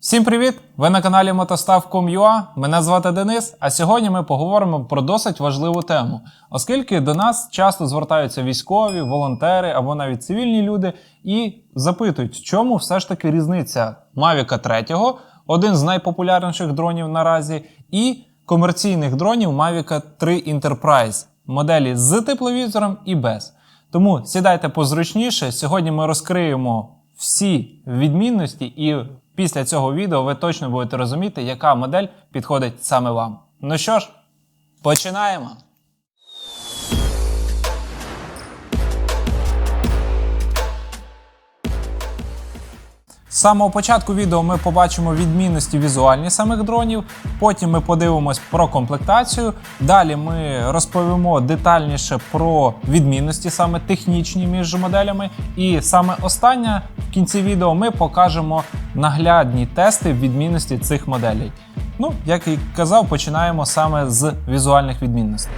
Всім привіт! Ви на каналі Мотостав.com.ua. Мене звати Денис. А сьогодні ми поговоримо про досить важливу тему, оскільки до нас часто звертаються військові, волонтери або навіть цивільні люди і запитують, в чому все ж таки різниця Mavic 3, один з найпопулярніших дронів наразі, і комерційних дронів Mavic 3 Enterprise, моделі з тепловізором і без. Тому сідайте позручніше. Сьогодні ми розкриємо всі відмінності, і після цього відео ви точно будете розуміти, яка модель підходить саме вам. Ну що ж, починаємо. З самого початку відео ми побачимо відмінності візуальні самих дронів. Потім ми подивимось про комплектацію. Далі ми розповімо детальніше про відмінності, саме технічні між моделями. І саме останнє в кінці відео ми покажемо наглядні тести відмінності цих моделей. Ну, як і казав, починаємо саме з візуальних відмінностей.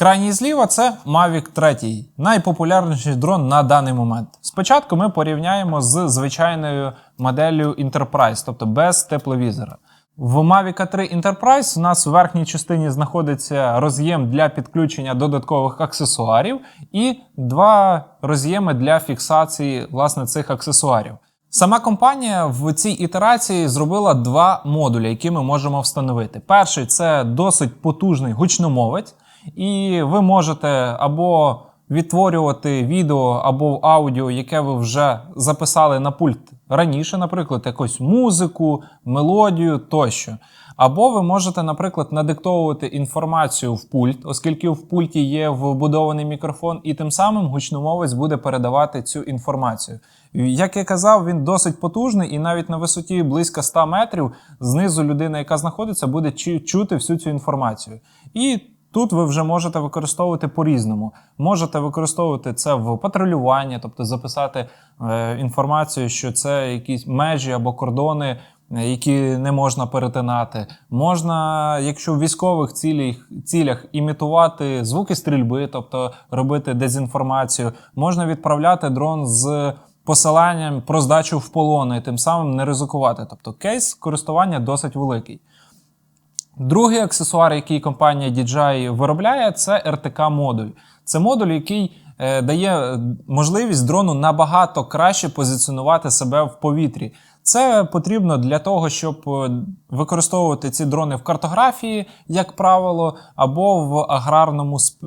Крайній зліва це Mavic 3, найпопулярніший дрон на даний момент. Спочатку ми порівняємо з звичайною моделлю Enterprise, тобто без тепловізора. В Mavic 3 Enterprise у нас у верхній частині знаходиться роз'єм для підключення додаткових аксесуарів і два роз'єми для фіксації власне цих аксесуарів. Сама компанія в цій ітерації зробила два модулі, які ми можемо встановити. Перший це досить потужний гучномовець, і ви можете або відтворювати відео або аудіо, яке ви вже записали на пульт раніше, наприклад, якусь музику, мелодію тощо. Або ви можете, наприклад, надиктовувати інформацію в пульт, оскільки в пульті є вбудований мікрофон, і тим самим гучномовець буде передавати цю інформацію. Як я казав, він досить потужний, і навіть на висоті близько 100 метрів знизу людина, яка знаходиться, буде чути всю цю інформацію. І Тут ви вже можете використовувати по-різному. Можете використовувати це в патрулюванні, тобто записати е, інформацію, що це якісь межі або кордони, е, які не можна перетинати. Можна, якщо в військових цілях, цілях імітувати звуки стрільби, тобто робити дезінформацію, можна відправляти дрон з посиланням про здачу в полон і тим самим не ризикувати. Тобто кейс користування досить великий. Другий аксесуар, який компанія DJI виробляє, це RTK-модуль. Це модуль, який е, дає можливість дрону набагато краще позиціонувати себе в повітрі. Це потрібно для того, щоб е, використовувати ці дрони в картографії, як правило, або в аграрному е,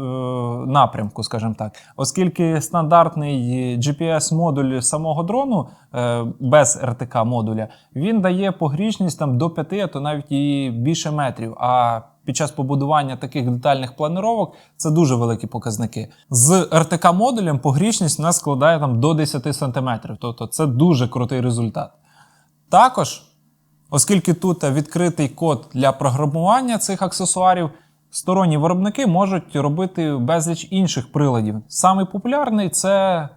напрямку, скажімо так, оскільки стандартний GPS-модуль самого дрону е, без RTK модуля він дає погрішність там до 5, а то навіть і більше метрів. А під час побудування таких детальних планировок це дуже великі показники. З RTK модулем погрішність у нас складає там до 10 см, тобто це дуже крутий результат. Також, оскільки тут відкритий код для програмування цих аксесуарів, сторонні виробники можуть робити безліч інших приладів. Самий популярний це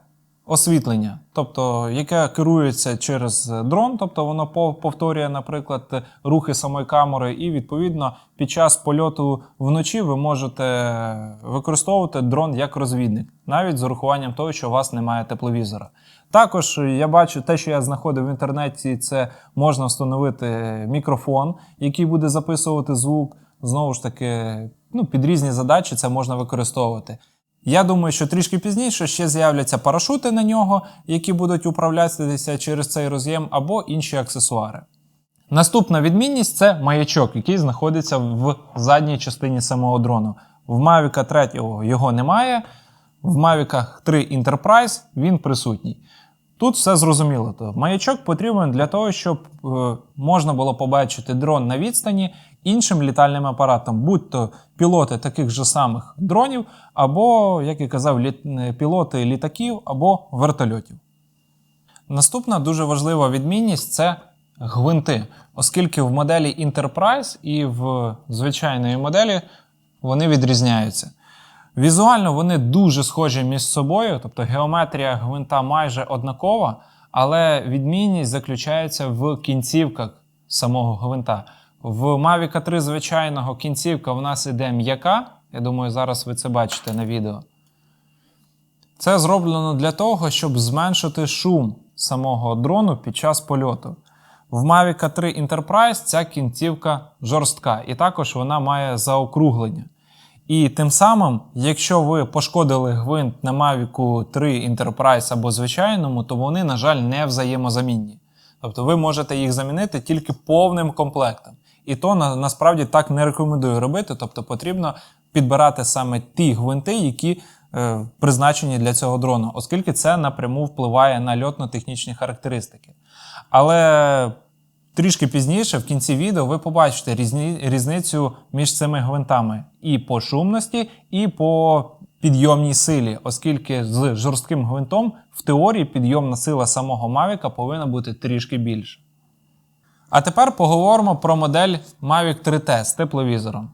освітлення, тобто яке керується через дрон, тобто воно по- повторює, наприклад, рухи самої камери, і відповідно під час польоту вночі ви можете використовувати дрон як розвідник, навіть з урахуванням того, що у вас немає тепловізора. Також я бачу те, що я знаходив в інтернеті, це можна встановити мікрофон, який буде записувати звук. Знову ж таки, ну, під різні задачі це можна використовувати. Я думаю, що трішки пізніше ще з'являться парашути на нього, які будуть управлятися через цей роз'єм, або інші аксесуари. Наступна відмінність це маячок, який знаходиться в задній частині самого дрону. В Mavic 3 його немає, в Mavic 3 Enterprise він присутній. Тут все зрозуміло. То маячок потрібен для того, щоб е, можна було побачити дрон на відстані іншим літальним апаратом, будь то пілоти таких же самих дронів, або, як і казав, е, пілоти літаків або вертольотів. Наступна дуже важлива відмінність це гвинти, оскільки в моделі Enterprise і в звичайної моделі вони відрізняються. Візуально вони дуже схожі між собою, тобто геометрія гвинта майже однакова, але відмінність заключається в кінцівках самого гвинта. В Mavic 3 звичайного кінцівка в нас іде м'яка, Я думаю, зараз ви це бачите на відео. Це зроблено для того, щоб зменшити шум самого дрону під час польоту. В Mavic 3 Enterprise ця кінцівка жорстка, і також вона має заокруглення. І тим самим, якщо ви пошкодили гвинт на Mavic 3 Enterprise або звичайному, то вони, на жаль, не взаємозамінні. Тобто ви можете їх замінити тільки повним комплектом. І то на, насправді так не рекомендую робити. Тобто потрібно підбирати саме ті гвинти, які е, призначені для цього дрону, оскільки це напряму впливає на льотно-технічні характеристики. Але трішки пізніше, в кінці відео, ви побачите різні, різницю між цими гвинтами і по шумності, і по підйомній силі, оскільки з жорстким гвинтом в теорії підйомна сила самого Mavic повинна бути трішки більше. А тепер поговоримо про модель Mavic 3T з тепловізором.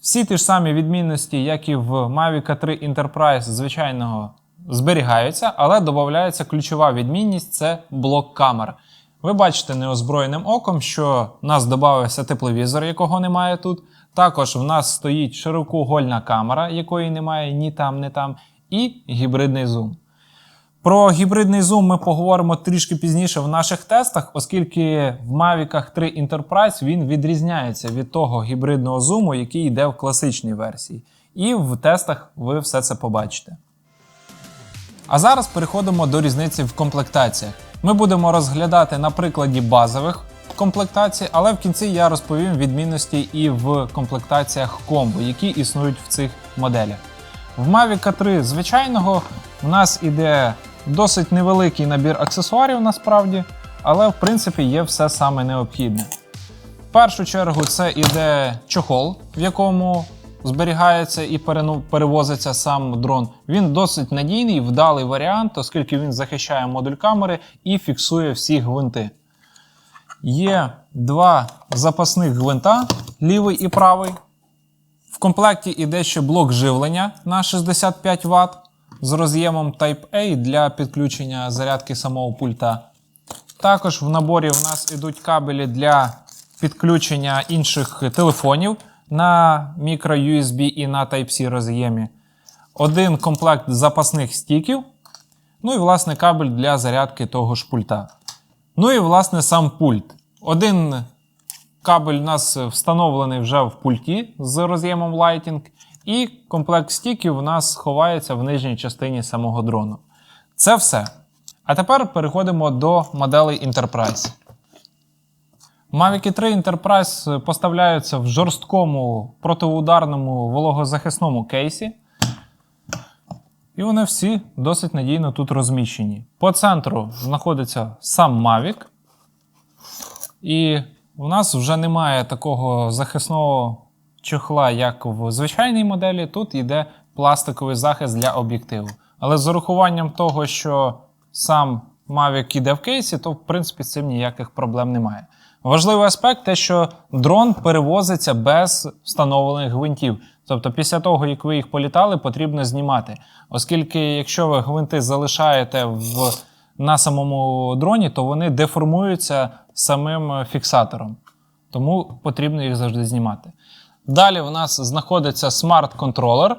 Всі ті ж самі відмінності, як і в Mavic 3 Enterprise звичайного, зберігаються, але додається ключова відмінність це блок камер. Ви бачите неозброєним оком, що в нас додався тепловізор, якого немає тут. Також в нас стоїть широкоугольна камера, якої немає ні там, ні там, і гібридний зум. Про гібридний зум ми поговоримо трішки пізніше в наших тестах, оскільки в Mavic 3 Enterprise він відрізняється від того гібридного зуму, який йде в класичній версії. І в тестах ви все це побачите. А зараз переходимо до різниці в комплектаціях. Ми будемо розглядати на прикладі базових комплектацій, але в кінці я розповім відмінності і в комплектаціях комбо, які існують в цих моделях. В Mavic 3 звичайного в нас іде досить невеликий набір аксесуарів насправді, але в принципі є все саме необхідне. В першу чергу це іде чохол, в якому зберігається і перевозиться сам дрон. Він досить надійний, вдалий варіант, оскільки він захищає модуль камери і фіксує всі гвинти. Є два запасних гвинта, лівий і правий. В комплекті іде ще блок живлення на 65 Вт з роз'ємом Type-A для підключення зарядки самого пульта. Також в наборі в нас ідуть кабелі для підключення інших телефонів на micro USB і на Type-C роз'ємі. Один комплект запасних стіків. Ну і, власне, кабель для зарядки того ж пульта. Ну і, власне, сам пульт. Один кабель у нас встановлений вже в пульті з роз'ємом Lighting, і комплект стіків у нас ховається в нижній частині самого дрону. Це все. А тепер переходимо до моделей Enterprise. Mavic 3 Enterprise поставляються в жорсткому протиударному вологозахисному кейсі. І вони всі досить надійно тут розміщені. По центру знаходиться сам Mavic. І у нас вже немає такого захисного чохла, як в звичайній моделі. Тут йде пластиковий захист для об'єктиву. Але з урахуванням того, що сам Mavic іде в кейсі, то в принципі з цим ніяких проблем немає. Важливий аспект те, що дрон перевозиться без встановлених гвинтів. Тобто, після того, як ви їх політали, потрібно знімати. Оскільки, якщо ви гвинти залишаєте в, на самому дроні, то вони деформуються самим фіксатором. Тому потрібно їх завжди знімати. Далі в нас знаходиться смарт-контролер.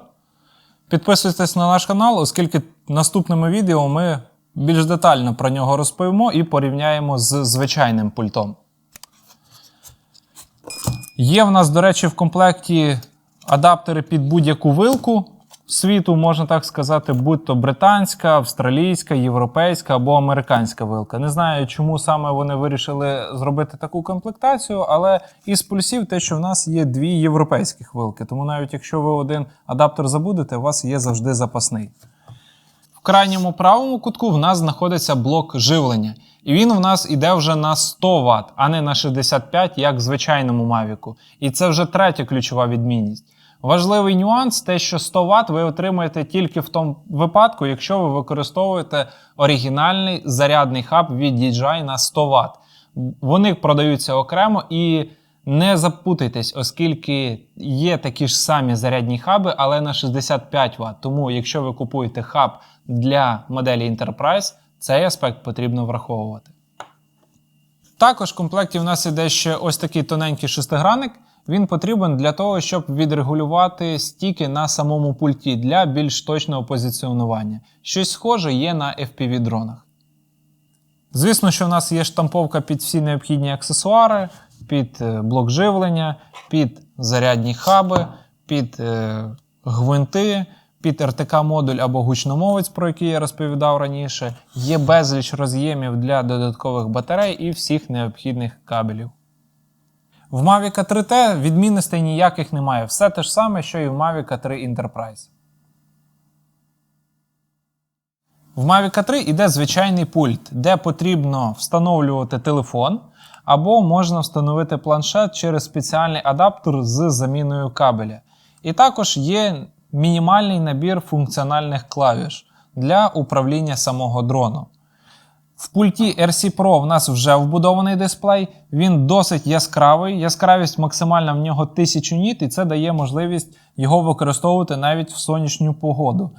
Підписуйтесь на наш канал, оскільки в наступному відео ми більш детально про нього розповімо і порівняємо з звичайним пультом. Є в нас, до речі, в комплекті адаптери під будь-яку вилку світу, можна так сказати, будь-то британська, австралійська, європейська або американська вилка. Не знаю, чому саме вони вирішили зробити таку комплектацію, але із плюсів те, що в нас є дві європейських вилки. Тому навіть якщо ви один адаптер забудете, у вас є завжди запасний. В крайньому правому кутку в нас знаходиться блок живлення. І він в нас іде вже на 100 Вт, а не на 65, як в звичайному Mavic. І це вже третя ключова відмінність. Важливий нюанс те, що 100 Вт ви отримуєте тільки в тому випадку, якщо ви використовуєте оригінальний зарядний хаб від DJI на 100 Вт. Вони продаються окремо і не запутайтесь, оскільки є такі ж самі зарядні хаби, але на 65 Вт. Тому, якщо ви купуєте хаб для моделі Enterprise, цей аспект потрібно враховувати. Також в комплекті в нас іде ще ось такий тоненький шестигранник. Він потрібен для того, щоб відрегулювати стіки на самому пульті для більш точного позиціонування. Щось схоже є на FPV-дронах. Звісно, що в нас є штамповка під всі необхідні аксесуари, під е, блок живлення, під зарядні хаби, під е, гвинти, під РТК-модуль або гучномовець, про який я розповідав раніше. Є безліч роз'ємів для додаткових батарей і всіх необхідних кабелів. В Mavic 3T відмінностей ніяких немає. Все те ж саме, що і в Mavic 3 Enterprise. В Mavic 3 йде звичайний пульт, де потрібно встановлювати телефон, або можна встановити планшет через спеціальний адаптер з заміною кабеля. І також є мінімальний набір функціональних клавіш для управління самого дрону. В пульті RC Pro в нас вже вбудований дисплей, він досить яскравий. Яскравість максимальна в нього 1000 ніт, і це дає можливість його використовувати навіть в сонячну погоду.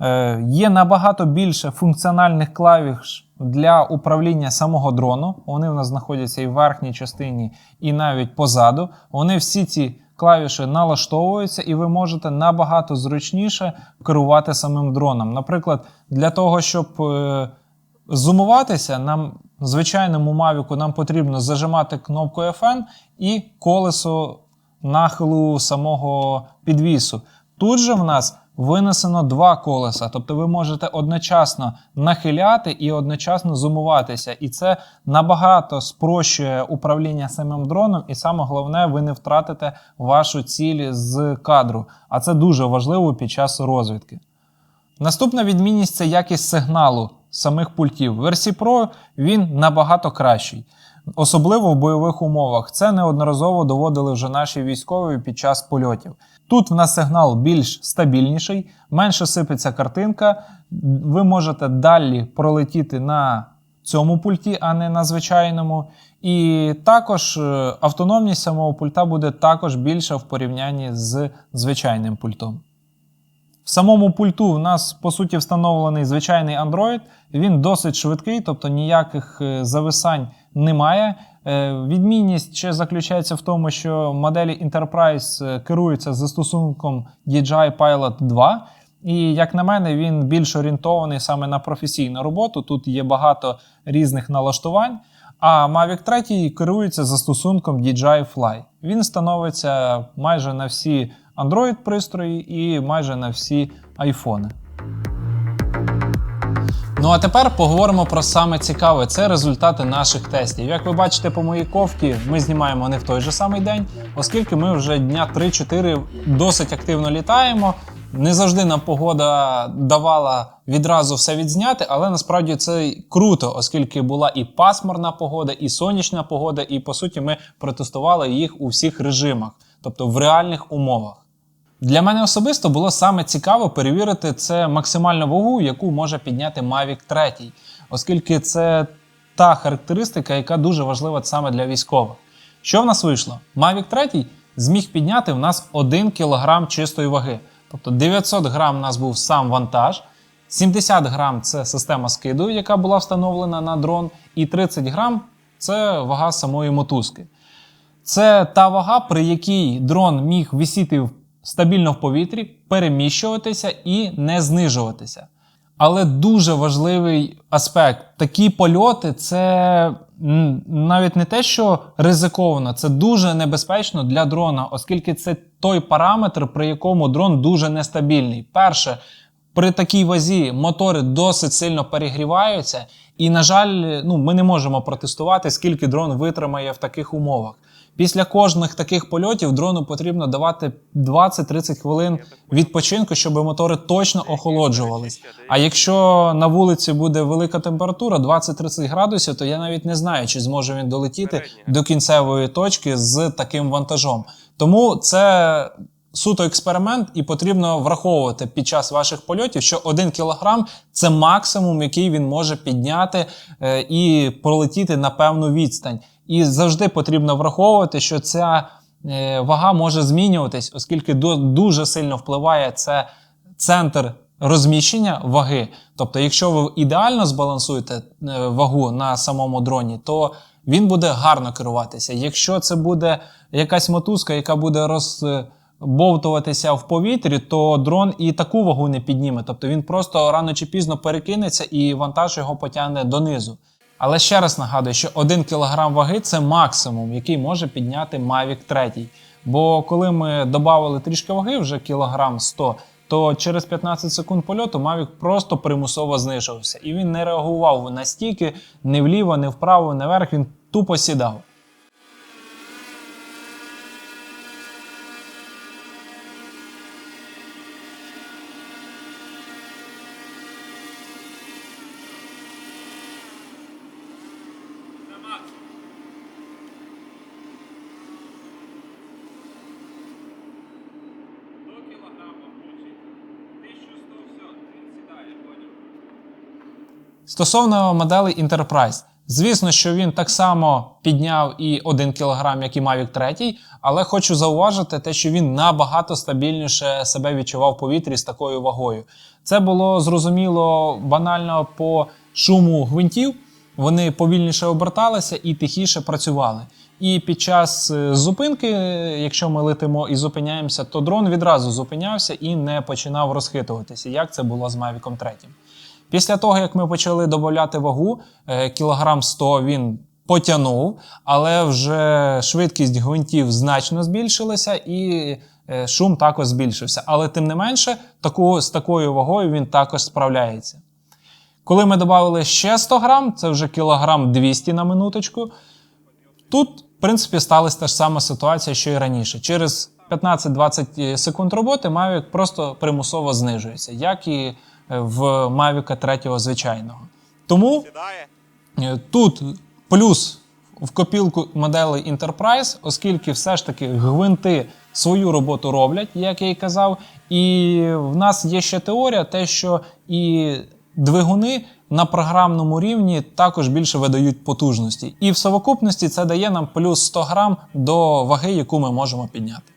Е, є набагато більше функціональних клавіш для управління самого дрону. Вони в нас знаходяться і в верхній частині, і навіть позаду. Вони всі ці клавіші налаштовуються, і ви можете набагато зручніше керувати самим дроном. Наприклад, для того, щоб е, зумуватися, нам звичайному мавіку нам потрібно зажимати кнопку FN і колесо нахилу самого підвісу. Тут же в нас винесено два колеса, тобто ви можете одночасно нахиляти і одночасно зумуватися. І це набагато спрощує управління самим дроном, і саме головне, ви не втратите вашу ціль з кадру. А це дуже важливо під час розвідки. Наступна відмінність це якість сигналу самих пультів. В версії Pro він набагато кращий, особливо в бойових умовах. Це неодноразово доводили вже наші військові під час польотів. Тут в нас сигнал більш стабільніший, менше сипеться картинка. Ви можете далі пролетіти на цьому пульті, а не на звичайному. І також е, автономність самого пульта буде також більша в порівнянні з звичайним пультом. В самому пульту в нас по суті встановлений звичайний Android. Він досить швидкий, тобто ніяких е, зависань немає. Е, Відмінність ще заключається в тому, що моделі Enterprise е, керуються застосунком DJI Pilot 2. І, як на мене, він більш орієнтований саме на професійну роботу. Тут є багато різних налаштувань. А Mavic 3 керується застосунком DJI Fly. Він становиться майже на всі Android пристрої і майже на всі айфони. Ну а тепер поговоримо про саме цікаве це результати наших тестів. Як ви бачите по моїй ковці, ми знімаємо не в той же самий день, оскільки ми вже дня 3-4 досить активно літаємо. Не завжди нам погода давала відразу все відзняти, але насправді це круто, оскільки була і пасмурна погода, і сонячна погода, і по суті ми протестували їх у всіх режимах, тобто в реальних умовах. Для мене особисто було саме цікаво перевірити це максимальну вагу, яку може підняти Mavic 3, оскільки це та характеристика, яка дуже важлива саме для військових. Що в нас вийшло? Mavic 3 зміг підняти в нас 1 кг чистої ваги. Тобто 900 грам у нас був сам вантаж, 70 грам це система скиду, яка була встановлена на дрон, і 30 грам це вага самої мотузки. Це та вага, при якій дрон міг висіти стабільно в повітрі, переміщуватися і не знижуватися. Але дуже важливий аспект: такі польоти це навіть не те, що ризиковано, це дуже небезпечно для дрона, оскільки це той параметр, при якому дрон дуже нестабільний. Перше, при такій вазі мотори досить сильно перегріваються, і, на жаль, ну, ми не можемо протестувати, скільки дрон витримає в таких умовах. Після кожних таких польотів дрону потрібно давати 20-30 хвилин відпочинку, щоб мотори точно охолоджувались. А якщо на вулиці буде велика температура, 20-30 градусів, то я навіть не знаю, чи зможе він долетіти до кінцевої точки з таким вантажом. Тому це. Суто експеримент, і потрібно враховувати під час ваших польотів, що 1 кілограм це максимум, який він може підняти е, і пролетіти на певну відстань. І завжди потрібно враховувати, що ця е, вага може змінюватись, оскільки дуже сильно впливає це центр розміщення ваги. Тобто, якщо ви ідеально збалансуєте е, вагу на самому дроні, то він буде гарно керуватися. Якщо це буде якась мотузка, яка буде розбовтуватися в повітрі, то дрон і таку вагу не підніме. Тобто він просто рано чи пізно перекинеться і вантаж його потягне донизу. Але ще раз нагадую, що 1 кг ваги це максимум, який може підняти Mavic 3. Бо коли ми додали трішки ваги, вже кілограм 100, то через 15 секунд польоту Mavic просто примусово знижувався. І він не реагував настільки ні вліво, ні вправо, ні вверх, він тупо сідав. Стосовно моделей Enterprise, звісно, що він так само підняв і 1 кг, як і Mavic 3, але хочу зауважити те, що він набагато стабільніше себе відчував в повітрі з такою вагою. Це було зрозуміло банально по шуму гвинтів. Вони повільніше оберталися і тихіше працювали. І під час е, зупинки, е, якщо ми летимо і зупиняємося, то дрон відразу зупинявся і не починав розхитуватися, як це було з Mavic 3. Після того, як ми почали додати вагу, е, кілограм 100 він потягнув, але вже швидкість гвинтів значно збільшилася і е, шум також збільшився. Але тим не менше, таку, з такою вагою він також справляється. Коли ми додали ще 100 грам, це вже кілограм 200 на минуточку. Тут, в принципі, сталася та ж сама ситуація, що і раніше. Через 15-20 секунд роботи Mavic просто примусово знижується, як і е, в Mavic 3 звичайного. Тому е, тут плюс в копілку моделей Enterprise, оскільки все ж таки гвинти свою роботу роблять, як я і казав. І в нас є ще теорія, те, що і двигуни на програмному рівні також більше видають потужності. І в совокупності це дає нам плюс 100 грам до ваги, яку ми можемо підняти.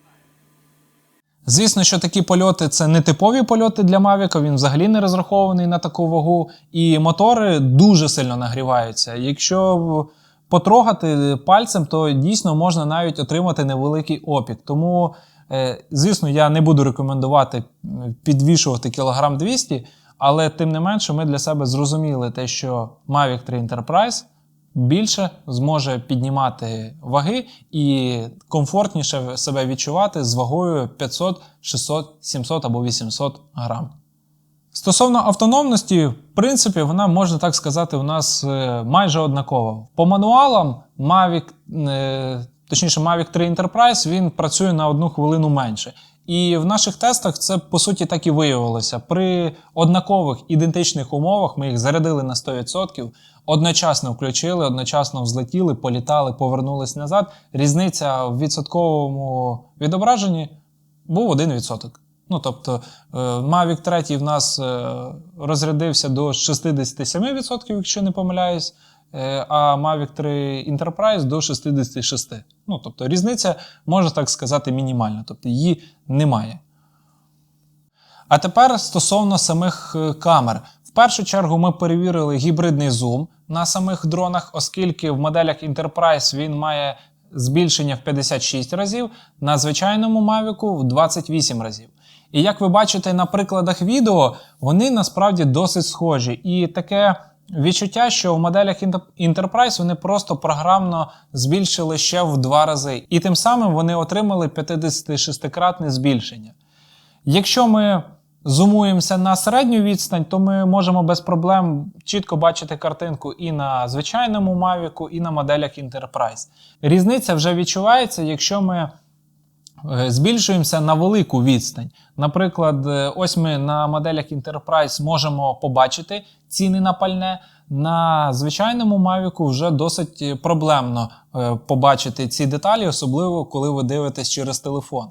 Звісно, що такі польоти це не типові польоти для Mavic, він взагалі не розрахований на таку вагу, і мотори дуже сильно нагріваються. Якщо потрогати пальцем, то дійсно можна навіть отримати невеликий опік. Тому, е, звісно, я не буду рекомендувати підвішувати кілограм 200, але тим не менше ми для себе зрозуміли те, що Mavic 3 Enterprise більше зможе піднімати ваги і комфортніше себе відчувати з вагою 500, 600, 700 або 800 грам. Стосовно автономності, в принципі, вона можна так сказати, у нас е, майже однакова. По мануалам Mavic, е, точніше, Mavic 3 Enterprise він працює на одну хвилину менше. І в наших тестах це по суті так і виявилося. При однакових ідентичних умовах ми їх зарядили на 100%, одночасно включили, одночасно взлетіли, політали, повернулись назад. Різниця в відсотковому відображенні був 1%. Ну, тобто, е, Mavic 3 в нас е, розрядився до 67%, якщо не помиляюсь, е, а Mavic 3 Enterprise до 66%. Ну, тобто, різниця, можна так сказати, мінімальна, тобто її немає. А тепер стосовно самих камер. В першу чергу ми перевірили гібридний зум на самих дронах, оскільки в моделях Enterprise він має збільшення в 56 разів, на звичайному Mavic в 28 разів. І як ви бачите на прикладах відео, вони насправді досить схожі. І таке відчуття, що в моделях Enterprise вони просто програмно збільшили ще в два рази. І тим самим вони отримали 56-кратне збільшення. Якщо ми зумуємося на середню відстань, то ми можемо без проблем чітко бачити картинку і на звичайному Mavic, і на моделях Enterprise. Різниця вже відчувається, якщо ми е, збільшуємося на велику відстань. Наприклад, е, ось ми на моделях Enterprise можемо побачити ціни на пальне. На звичайному Mavic вже досить е, проблемно побачити ці деталі, особливо коли ви дивитесь через телефон.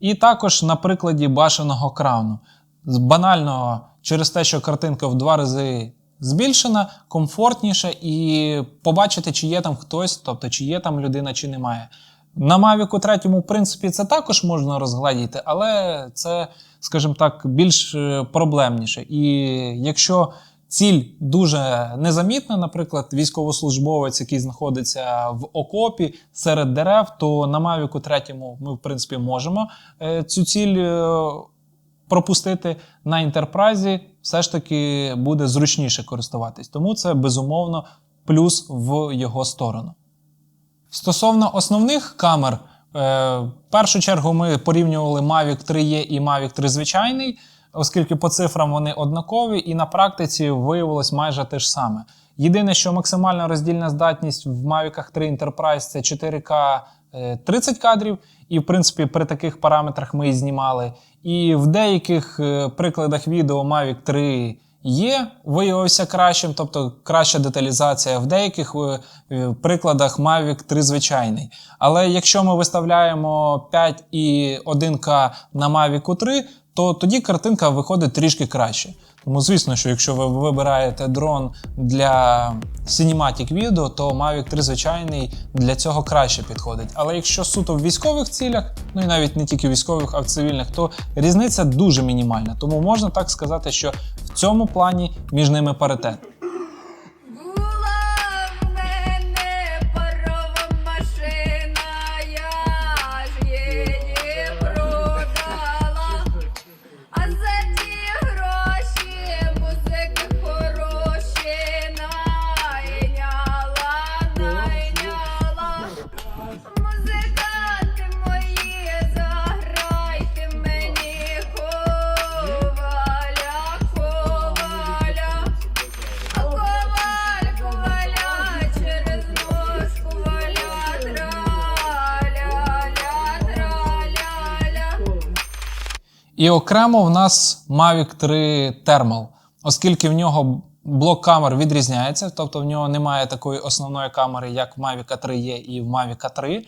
І також на прикладі башеного крауну. З банального через те, що картинка в два рази збільшена, комфортніше, і побачити, чи є там хтось, тобто чи є там людина, чи немає. На Mavic 3, в принципі, це також можна розгледіти, але це, скажімо так, більш е, проблемніше. І якщо ціль дуже незамітна, наприклад, військовослужбовець, який знаходиться в окопі серед дерев, то на Mavic 3 ми, в принципі, можемо е, цю ціль е, пропустити на інтерпрайзі, все ж таки буде зручніше користуватись. Тому це безумовно плюс в його сторону. Стосовно основних камер, е, в першу чергу ми порівнювали Mavic 3E і Mavic 3 звичайний, оскільки по цифрам вони однакові, і на практиці виявилось майже те ж саме. Єдине, що максимальна роздільна здатність в Mavic 3 Enterprise це 4К е, 30 кадрів, і в принципі при таких параметрах ми і знімали. І в деяких е, прикладах відео Mavic 3 є, виявився кращим, тобто краща деталізація. В деяких е, е, прикладах Mavic 3 звичайний. Але якщо ми виставляємо 5 і 1К на Mavic 3, то тоді картинка виходить трішки краще. Тому, звісно, що якщо ви вибираєте дрон для cinematic відео, то Mavic 3 звичайний для цього краще підходить. Але якщо суто в військових цілях, ну і навіть не тільки військових, а в цивільних, то різниця дуже мінімальна. Тому можна так сказати, що в цьому плані між ними паритет. І окремо в нас Mavic 3 Thermal, оскільки в нього блок камер відрізняється, тобто в нього немає такої основної камери, як в Mavic 3 є і в Mavic 3.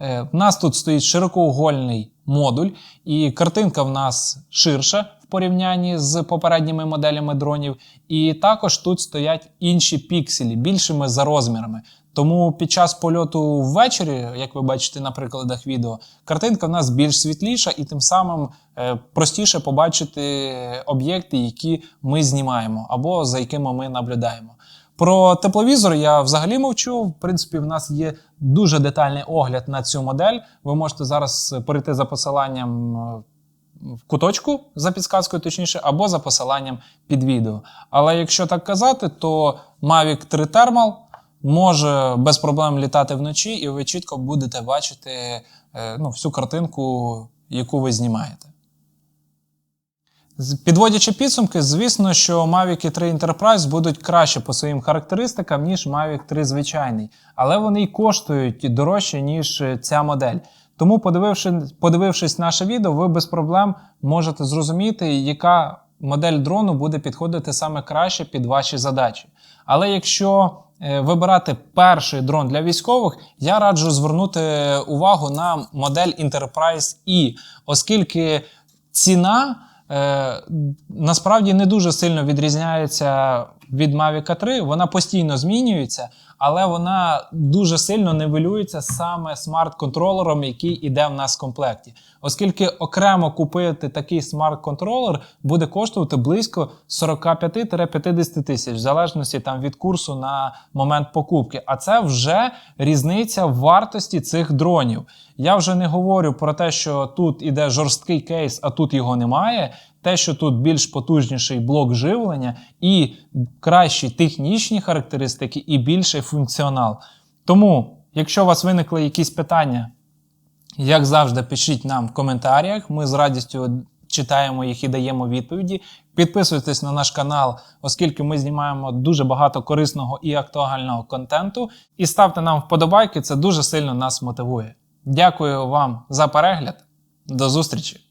Е, В нас тут стоїть широкоугольний модуль, і картинка в нас ширша в порівнянні з попередніми моделями дронів. І також тут стоять інші пікселі, більшими за розмірами. Тому під час польоту ввечері, як ви бачите на прикладах відео, картинка в нас більш світліша і тим самим е, простіше побачити об'єкти, які ми знімаємо або за якими ми наблюдаємо. Про тепловізор я взагалі мовчу. В принципі, в нас є дуже детальний огляд на цю модель. Ви можете зараз перейти за посиланням е, в куточку за підсказкою, точніше, або за посиланням під відео. Але якщо так казати, то Mavic 3 Thermal може без проблем літати вночі, і ви чітко будете бачити е, ну, всю картинку, яку ви знімаєте. Підводячи підсумки, звісно, що Mavic 3 Enterprise будуть краще по своїм характеристикам, ніж Mavic 3 звичайний, але вони й коштують дорожче, ніж е, ця модель. Тому, подививши, подивившись наше відео, ви без проблем можете зрозуміти, яка модель дрону буде підходити саме краще під ваші задачі. Але якщо вибирати перший дрон для військових, я раджу звернути увагу на модель Enterprise E, оскільки ціна е, насправді не дуже сильно відрізняється від Mavic 3. Вона постійно змінюється, але вона дуже сильно нивелюється саме смарт-контролером, який іде в нас в комплекті. Оскільки окремо купити такий смарт-контролер буде коштувати близько 45-50 тисяч, в залежності там від курсу на момент покупки. А це вже різниця в вартості цих дронів. Я вже не говорю про те, що тут іде жорсткий кейс, а тут його немає. Те, що тут більш потужніший блок живлення і кращі технічні характеристики, і більший функціонал. Тому, якщо у вас виникли якісь питання, як завжди, пишіть нам в коментарях. Ми з радістю читаємо їх і даємо відповіді. Підписуйтесь на наш канал, оскільки ми знімаємо дуже багато корисного і актуального контенту. І ставте нам вподобайки, це дуже сильно нас мотивує. Дякую вам за перегляд. До зустрічі!